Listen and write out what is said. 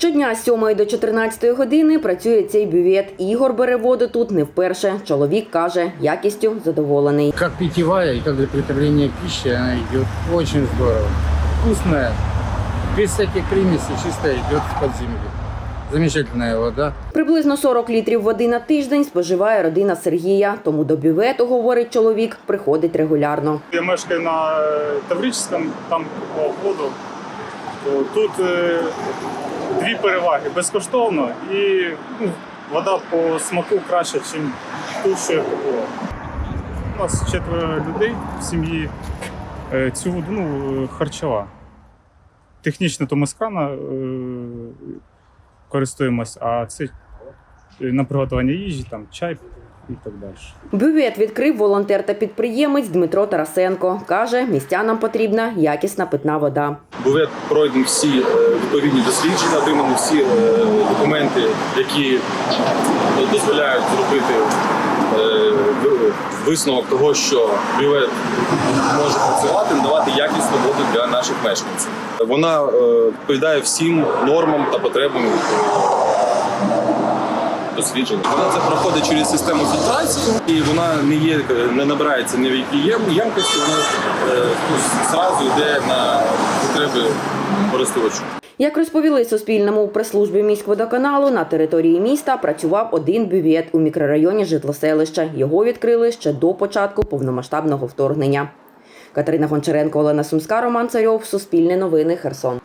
Щодня з 7 до 14 години працює цей бювет. Ігор бере воду тут не вперше. Чоловік каже, якістю задоволений. Как питьевая и как для приготовления пищи она идет очень здорово. Вкусная, без всяких примесей, чистая идет из-под земли. Замечательная вода. Приблизно 40 літрів води на тиждень споживає родина Сергія. Тому до бювету, говорить чоловік, приходить регулярно. Я мешкаю на е, Таврическому, там купував воду. То Тут е, дві переваги безкоштовно і ну, вода по смаку краще, ніж ту, що я купував. У нас четверо людей в сім'ї. Е, Цю воду ну, е, харчова. Технічно то ми з е, користуємось, а це е, на приготування їжі, там, чай і так далі. Бювет відкрив волонтер та підприємець Дмитро Тарасенко. Каже, містянам потрібна якісна питна вода. Бувет пройдені всі е, відповідні дослідження, отримані всі е, документи, які дозволяють зробити е, висновок того, що бювет може працювати, надавати якісну воду для наших мешканців. Вона відповідає всім нормам та потребам. Е, Вона це проходить через систему фільтрації, і вона не є не набирається ні в якій ємкості, вона е, ну, зразу йде на потреби користувачу. Як розповіли Суспільному прес-службі міськводоканалу, на території міста працював один бювет у мікрорайоні житлоселища. Його відкрили ще до початку повномасштабного вторгнення. Катерина Гончаренко, Олена Сумська, Роман Царьов, Суспільне новини, Херсон.